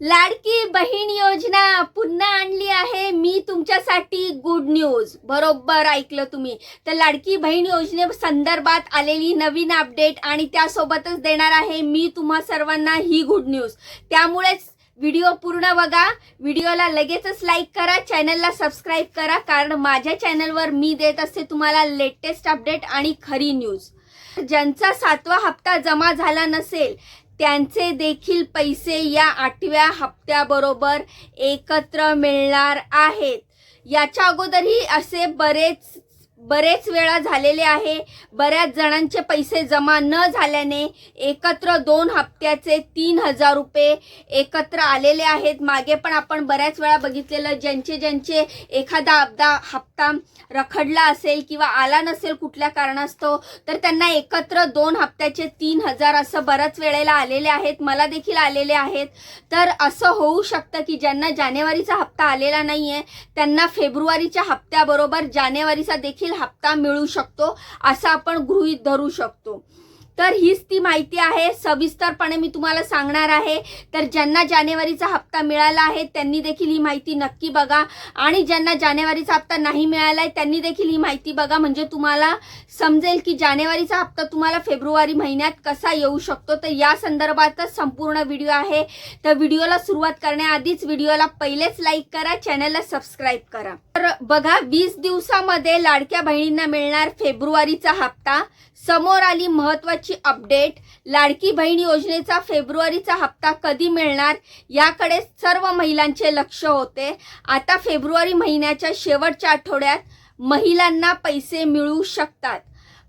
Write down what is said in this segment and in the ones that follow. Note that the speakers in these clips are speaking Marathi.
लाडकी बहीण योजना पुन्हा आणली आहे. मी तुमच्यासाठी गुड न्यूज बरोबर ऐकलं तुम्ही. तर लाडकी बहीण योजने संदर्भात आलेली नवीन अपडेट आणि त्यासोबतच देणार आहे मी तुम्हा सर्वांना ही गुड न्यूज त्यामुळेच व्हिडिओ पूर्ण बघा. व्हिडिओला लगेचच लाईक करा. चॅनलला सबस्क्राईब करा. कारण माझ्या चॅनलवर मी देत असते तुम्हाला लेटेस्ट अपडेट आणि खरी न्यूज ज्यांचा सातवा हप्ता जमा झाला नसेल त्यांचे देखील पैसे या आठव्या हप्त्याबरोबर एकत्र मिळणार आहेत. याच्या अगोदरही असे बरेच बरेच वेळा झालेले आहे. बऱ्याच जणांचे पैसे जमा न झाल्याने एकत्र दोन हप्त्याचे तीन हजार रुपये एकत्र आलेले आहेत. मागे पण आपण बऱ्याच वेळा बघितलेलं ज्यांचे ज्यांचे एखादा अब्दा हप्ता रखडला असेल किंवा आला नसेल कुठल्या कारणास्तव तर त्यांना एकत्र दोन हप्त्याचे तीन हजार असं बऱ्याच वेळेला आलेले आहेत मला देखील आलेले आहेत. तर असं होऊ शकतं की ज्यांना जानेवारीचा हप्ता आलेला नाही आहे त्यांना फेब्रुवारीच्या हप्त्याबरोबर जानेवारीचा देखील हप्ता मिळू शकतो असं आपण गृहीत धरू शकतो. तर हीच ती माहिती आहे. सविस्तरपणे मी तुम्हाला सांगणार आहे. तर ज्यांना जानेवारीचा हप्ता मिळाला आहे त्यांनी देखील ही माहिती नक्की बघा. आणि ज्यांना जानेवारीचा हप्ता नाही मिळाला आहे त्यांनी देखील ही माहिती बघा. म्हणजे तुम्हाला समजेल की जानेवारीचा हप्ता तुम्हाला फेब्रुवारी महिन्यात कसा येऊ शकतो. तर या संदर्भातच संपूर्ण व्हिडिओ आहे. तर व्हिडिओला सुरुवात करण्याआधीच व्हिडिओला पहिलेच लाईक करा चॅनलला सबस्क्राईब करा. तर बघा वीस दिवसामध्ये लाडक्या बहिणींना मिळणार फेब्रुवारीचा हप्ता. समोर आली महत्वाची अपडेट. लाडकी बहीण योजनेचा फेब्रुवारीचा हप्ता कधी मिळणार याकडे सर्व महिलांचे लक्ष होते. आता फेब्रुवारी महिन्याच्या शेवटच्या आठवड्यात महिलांना पैसे मिळू शकतात.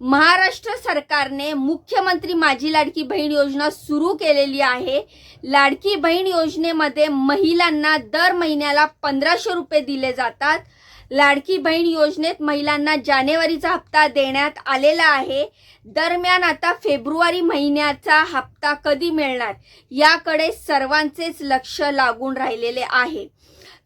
महाराष्ट्र सरकारने मुख्यमंत्री माझी लाडकी बहीण योजना सुरू केलेली आहे. लाडकी बहीण योजनेमध्ये महिलांना दर महिन्याला पंधराशे रुपये दिले जातात. लाडकी बहीण योजनेत महिलांना जानेवारीचा हप्ता देण्यात आलेला आहे. दरम्यान आता फेब्रुवारी महिन्याचा हप्ता कधी मिळणार? याकडे सर्वांचेच लक्ष लागून राहिलेले आहे.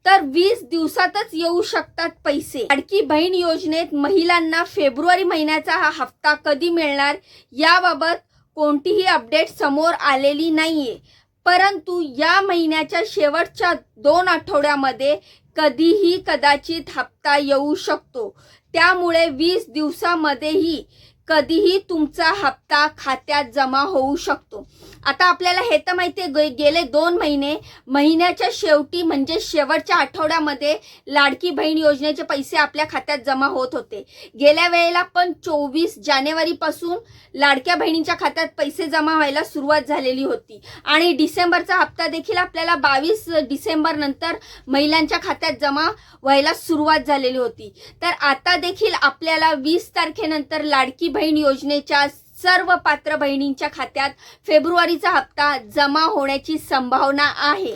तर वीस दिवसातच येऊ शकतात पैसे. लाडकी बहीण योजनेत महिलांना फेब्रुवारी महिन्याचा हा हप्ता कधी मिळणार याबाबत कोणतीही अपडेट समोर आलेली नाहीये. परंतु या महिन्याच्या शेवटच्या दोन आठवड्यामध्ये कधीही कदाचित हप्ता येऊ शकतो. त्यामुळे वीस दिवसामध्येही कधीही तुमचा हप्ता खात्यात जमा होऊ शकतो. आता आपल्याला हे तर माहिती आहे गेले दोन महिने महिन्याच्या शेवटी म्हणजे शेवटच्या आठवड्यामध्ये लाडकी बहीण योजनेचे पैसे आपल्या खात्यात जमा होत होते. गेल्या वेळेला पण चोवीस जानेवारीपासून लाडक्या बहिणींच्या खात्यात पैसे जमा व्हायला सुरुवात झालेली होती. आणि डिसेंबरचा हप्ता देखील आपल्याला बावीस डिसेंबर नंतर महिलांच्या खात्यात जमा व्हायला सुरुवात झालेली होती. तर आता देखील आपल्याला वीस तारखेनंतर लाडकी बहीण योजनेच्या सर्व पात्र बहिणींच्या खात्यात फेब्रुवारीचा हप्ता जमा होण्याची संभावना आहे.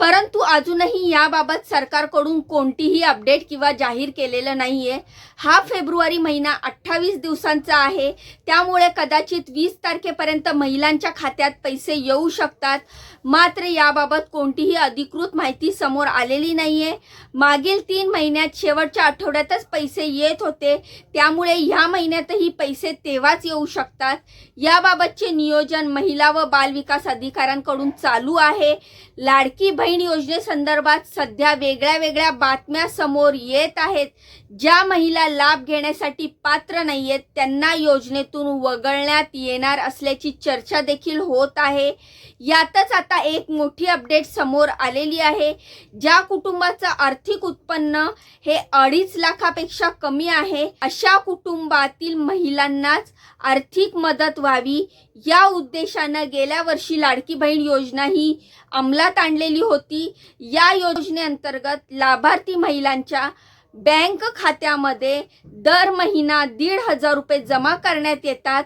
परंतु अजूनही याबाबत सरकारकडून कोणतीही अपडेट किंवा जाहीर केलेलं नाही आहे हा फेब्रुवारी महिना अठ्ठावीस दिवसांचा आहे. त्यामुळे कदाचित वीस तारखेपर्यंत महिलांच्या खात्यात पैसे येऊ शकतात. मात्र याबाबत कोणतीही अधिकृत माहिती समोर आलेली नाहीये. मागील तीन महिन्यात शेवटच्या आठवड्यातच पैसे येत होते. त्यामुळे ह्या महिन्यातही पैसे तेव्हाच येऊ शकतात. याबाबतचे नियोजन महिला व बालविकास अधिकाऱ्यांकडून चालू आहे. लाडकी बहीण योजनेसंदर्भात सध्या वेगळ्या वेगळ्या बातम्या समोर येत आहेत. ज्या महिला लाभ घेण्यासाठी पात्र नाहीयेत त्यांना योजनेतून वगळण्यात येणार असल्याची चर्चा देखील होत आहे. यातच आता एक मोठी अपडेट समोर आलेली आहे. ज्या कुटुंबाचं आर्थिक उत्पन्न हे अडीच लाखापेक्षा कमी आहे अशा कुटुंबातील महिलांनाच आर्थिक मदत व्हावी. या उद्देशानं गेल्या वर्षी लाडकी बहीण योजना ही अंमलात आणलेली होती. या योजनेअंतर्गत लाभार्थी महिलांच्या बँक खात्यामध्ये दर महिना दीड हजार रुपये जमा करण्यात येतात.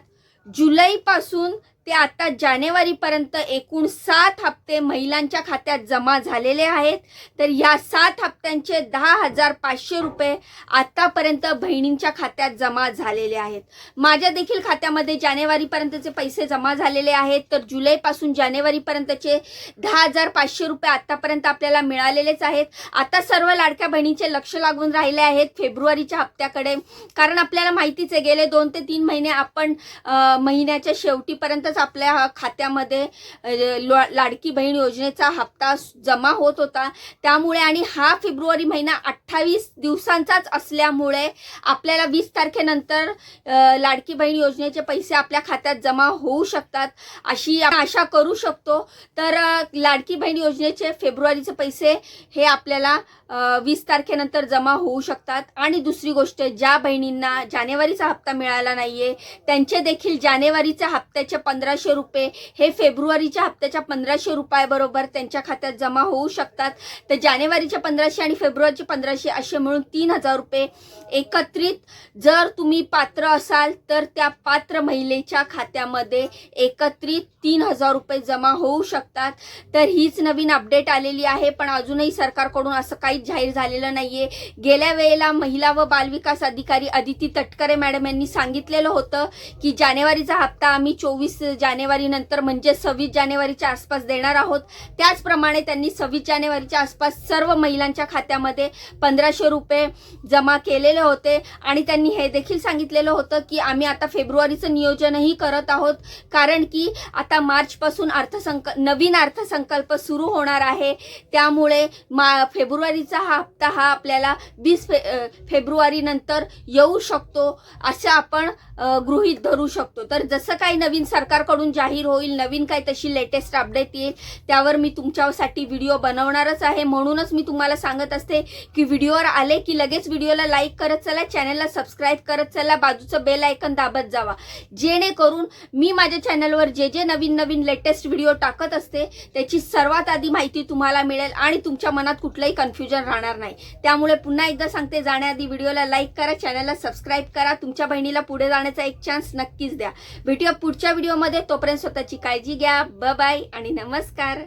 जुलैपासून ते आता जानेवारीपर्यंत एकूण सात हप्ते महिलांच्या खात्यात जमा झालेले आहेत. तर या सात हप्त्यांचे दहा हजार पाचशे रुपये आत्तापर्यंत बहिणींच्या खात्यात जमा झालेले आहेत. माझ्या देखील खात्यामध्ये जानेवारीपर्यंतचे पैसे जमा झालेले आहेत. तर जुलैपासून जानेवारीपर्यंतचे दहा हजार पाचशे रुपये आत्तापर्यंत आपल्याला मिळालेलेच आहेत. आता सर्व लाडक्या बहिणींचे लक्ष लागून राहिले आहेत फेब्रुवारीच्या हप्त्याकडे. कारण आपल्याला माहितीच आहे गेले दोन ते तीन महिने आपण महिन्याच्या शेवटीपर्यंत दिवसांतच आपल्या खात्यामध्ये लाडकी बहीण योजनेचा हप्ता जमा होत होता. त्यामुळे आणि हा फेब्रुवारी महिना अठ्ठावीस दिवसांचाच असल्यामुळे आपल्याला वीस तारखेनंतर लाडकी बहीण योजनेचे पैसे आपल्या खात्यात जमा होऊ शकतात अशी आपण आशा करू शकतो. तर लाडकी बहीण योजनेचे फेब्रुवारीचे पैसे हे आपल्याला वीस तारखेनंतर जमा होऊ शकतात. आणि दुसरी गोष्ट ज्या बहिणींना जानेवारीचा हप्ता मिळाला नाहीये त्यांचे देखील जानेवारीच्या हप्त्याचे पंधराशे रुपये. हे फेब्रुवारीच्या हप्त्याच्या पंधराशे रुपयाबरोबर त्यांच्या खात्यात जमा होऊ शकतात. तर जानेवारीचे पंधराशे आणि फेब्रुवारीचे पंधराशे असे मिळून तीन हजार रुपये. एकत्रित जर तुम्ही पात्र असाल तर त्या पात्र महिलेच्या खात्यामध्ये एकत्रित तीन हजार रुपये जमा होऊ शकतात. तर हीच नवीन अपडेट आलेली आहे पण अजूनही सरकारकडून असं काहीच जाहीर झालेलं नाहीये. गेल्या वेळेला महिला व बालविकास अधिकारी अदिती तटकरे मॅडम यांनी सांगितलेलं होतं की जानेवारीचा हप्ता आम्ही चोवीस जानेवारी नंतर म्हणजे सव्वीस जानेवारीच्या आसपास देणार आहोत. त्याचप्रमाणे त्यांनी सव्वीस जानेवारीच्या आसपास सर्व महिलांच्या खात्यामध्ये पंधराशे रुपये जमा केलेले होते. आणि त्यांनी हे देखील सांगितलेलं होतं की आम्ही आता फेब्रुवारीचं नियोजनही करत आहोत. कारण की आता मार्चपासून अर्थसंक नवीन अर्थसंकल्प सुरू होणार आहे. त्यामुळे मा फेब्रुवारीचा हा हप्ता हा आपल्याला वीस फे फेब्रुवारी नंतर येऊ शकतो. असं आपण गृहीत धरू शकतो. तर जसं काही नवीन सरकारकडून जाहीर होईल नवीन काय तशी लेटेस्ट अपडेट येईल त्यावर मी तुमच्यासाठी व्हिडिओ बनवणारच आहे. म्हणूनच मी तुम्हाला सांगत असते की व्हिडिओवर आले की लगेच व्हिडिओला लाईक करत चला चॅनलला सबस्क्राईब करत चला बाजूचं बेल आयकन दाबत जावा. जेणेकरून मी माझ्या चॅनलवर जे जे नवीन नवीन लेटेस्ट व्हिडिओ टाकत असते त्याची सर्वात आधी माहिती तुम्हाला मिळेल आणि तुमच्या मनात कुठलंही कन्फ्युजन राहणार नाही. त्यामुळे पुन्हा एकदा सांगते जाण्याआधी व्हिडिओला लाईक करा चॅनलला सबस्क्राईब करा तुमच्या बहिणीला पुढे जाण्याचा एक चान्स नक्कीच द्या. भेटूया पुढच्या व्हिडिओमध्ये तोपर्यंत स्वतःची काळजी घ्या. ब बाय आणि नमस्कार.